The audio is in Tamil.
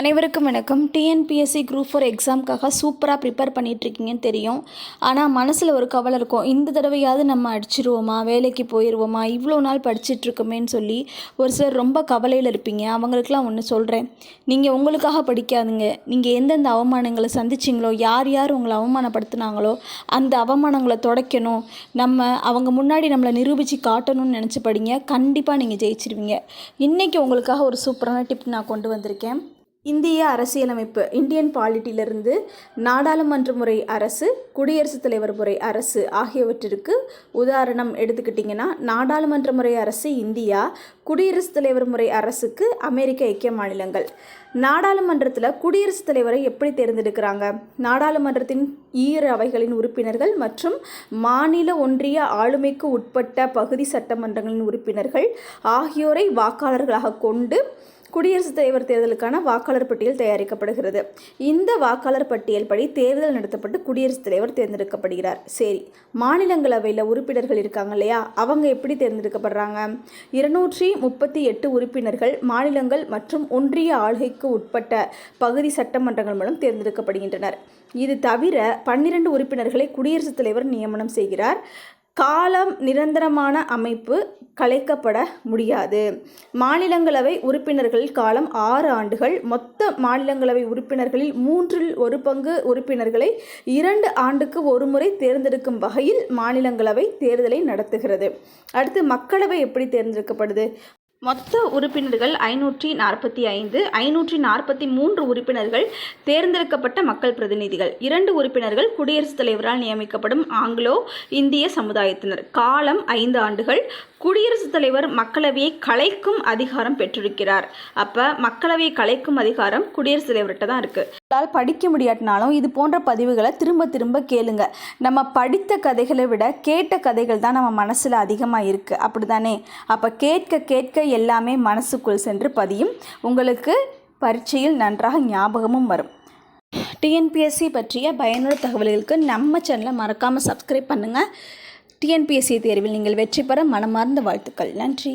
அனைவருக்கும் வணக்கம். டிஎன்பிஎஸ்சி குரூப் ஃபோர் எக்ஸாம்க்காக சூப்பராக ப்ரிப்பேர் பண்ணிகிட்ருக்கீங்கன்னு தெரியும். ஆனால் மனசில் ஒரு கவலை இருக்கும். இந்த தடவையாவது நம்ம அடிச்சிருவோமா? வேலைக்கு போயிடுவோமா இவ்வளோ நாள் படிச்சிட்ருக்கோமேன்னு சொல்லி ஒரு சிலர் ரொம்ப கவலையில் இருப்பீங்க. அவங்களுக்குலாம் ஒன்று சொல்கிறேன் நீங்கள் உங்களுக்காக படிக்காதுங்க. நீங்கள் எந்தெந்த அவமானங்களை சந்திச்சிங்களோ யார் யார் உங்களை அவமானப்படுத்துனாங்களோ அந்த அவமானங்களை தொடக்கணும். நம்ம அவங்க முன்னாடி நம்மளை நிரூபித்து காட்டணும்னு நினச்சி படிங்க. கண்டிப்பாக நீங்கள் ஜெயிச்சிருவீங்க. இன்றைக்கி உங்களுக்காக ஒரு சூப்பரான டிப் நான் கொண்டு வந்திருக்கேன். இந்திய அரசியலமைப்பு இந்தியன் பாலிட்டியிலிருந்து நாடாளுமன்ற முறை அரசு குடியரசுத் தலைவர் முறை அரசு ஆகியவற்றிற்கு உதாரணம் எடுத்துக்கிட்டிங்கன்னா நாடாளுமன்ற முறை அரசு இந்தியா குடியரசுத் தலைவர் முறை அரசுக்கு அமெரிக்க ஐக்கிய மாநிலங்கள். நாடாளுமன்றத்தில் குடியரசுத் தலைவரை எப்படி தேர்ந்தெடுக்கிறாங்க? நாடாளுமன்றத்தின் ஈர அவைகளின் உறுப்பினர்கள் மற்றும் மாநில ஒன்றிய ஆளுமைக்கு உட்பட்ட பகுதி சட்டமன்றங்களின் உறுப்பினர்கள் ஆகியோரை வாக்காளர்களாக கொண்டு குடியரசுத் தலைவர் தேர்தலுக்கான வாக்காளர் பட்டியல் தயாரிக்கப்படுகிறது. இந்த வாக்காளர் பட்டியல் படி தேர்தல் நடத்தப்பட்டு குடியரசுத் தலைவர் தேர்ந்தெடுக்கப்படுகிறார். சரி மாநிலங்களவையில் உறுப்பினர்கள் இருக்காங்க இல்லையா? அவங்க எப்படி தேர்ந்தெடுக்கப்படுறாங்க? இருநூற்றி முப்பத்தி எட்டு உறுப்பினர்கள் மாநிலங்கள் மற்றும் ஒன்றிய ஆளுகைக்கு உட்பட்ட பகுதி சட்டமன்றங்கள் மூலம் தேர்ந்தெடுக்கப்படுகின்றனர். இது தவிர பன்னிரண்டு உறுப்பினர்களை குடியரசுத் தலைவர் நியமனம் செய்கிறார். காலம் நிரந்தரமான அமைப்பு கலைக்கப்பட முடியாது. மாநிலங்களவை உறுப்பினர்கள் காலம் ஆறு ஆண்டுகள். மொத்த மாநிலங்களவை உறுப்பினர்களில் மூன்றில் ஒரு பங்கு உறுப்பினர்களை இரண்டு ஆண்டுக்கு ஒருமுறை தேர்ந்தெடுக்கும் வகையில் மாநிலங்களவை தேர்தலை நடத்துகிறது. அடுத்து மக்களவை எப்படி தேர்ந்தெடுக்கப்படுது? மொத்த உறுப்பினர்கள் ஐநூற்றி நாற்பத்தி ஐந்து ஐநூற்றி நாற்பத்தி மூன்று உறுப்பினர்கள் தேர்ந்தெடுக்கப்பட்ட மக்கள் பிரதிநிதிகள். இரண்டு உறுப்பினர்கள் குடியரசுத் தலைவரால் நியமிக்கப்படும் ஆங்கிலோ இந்திய சமுதாயத்தினர். காலம் ஐந்து ஆண்டுகள். குடியரசுத் தலைவர் மக்களவையை கலைக்கும் அதிகாரம் பெற்றிருக்கிறார். அப்போ மக்களவையை கலைக்கும் அதிகாரம் குடியரசுத் தலைவர்கிட்ட தான் இருக்குது உங்களால் படிக்க முடியாட்டினாலும் இது போன்ற பதிவுகளை திரும்ப திரும்ப கேளுங்க. நம்ம படித்த கதைகளை விட கேட்ட கதைகள் தான் நம்ம மனசில் அதிகமாக இருக்குது அப்படி தானே அப்போ கேட்க கேட்க எல்லாமே மனசுக்குள் சென்று பதியும். உங்களுக்கு பரீட்சையில் நன்றாக ஞாபகமும் வரும். டிஎன்பிஎஸ்சி பற்றிய பயனுள்ள தகவல்களுக்கு நம்ம சேனலை மறக்காமல் சப்ஸ்கிரைப் பண்ணுங்கள் டிஎன்பிஎஸ்சி தேர்வில் நீங்கள் வெற்றி பெற மனமார்ந்த வாழ்த்துக்கள். நன்றி.